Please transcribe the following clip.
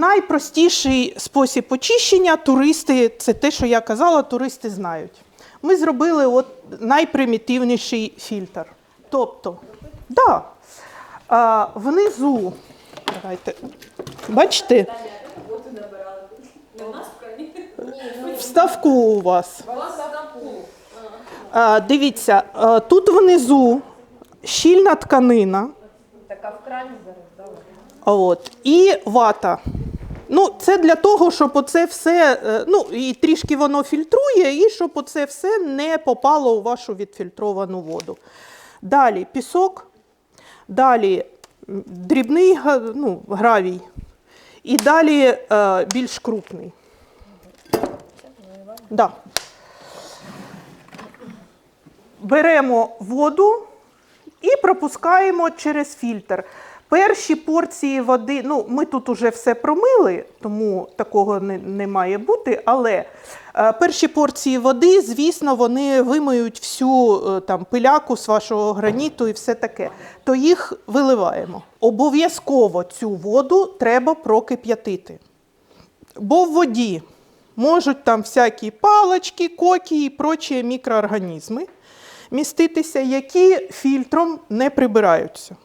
Найпростіший спосіб очищення туристи, це те, що я казала, туристи знають. Ми зробили от найпримітивніший фільтр. Тобто, да, а, внизу, давайте, бачите, в ставку у вас. А, дивіться, а, тут внизу щільна тканина. Така в крані зараз. От, і вата. Ну, це для того, щоб оце все, е, ну і трішки воно фільтрує, і щоб оце все не попало у вашу відфільтровану воду. Далі пісок, далі дрібний ну, гравій, і далі е, більш крупний. Да. Беремо воду і пропускаємо через фільтр. Перші порції води, ну ми тут уже все промили, тому такого не, не має бути. Але е, перші порції води, звісно, вони вимиють всю е, там пиляку з вашого граніту і все таке. То їх виливаємо. Обов'язково цю воду треба прокип'ятити. Бо в воді можуть там всякі палочки, кокі і прочі мікроорганізми міститися, які фільтром не прибираються.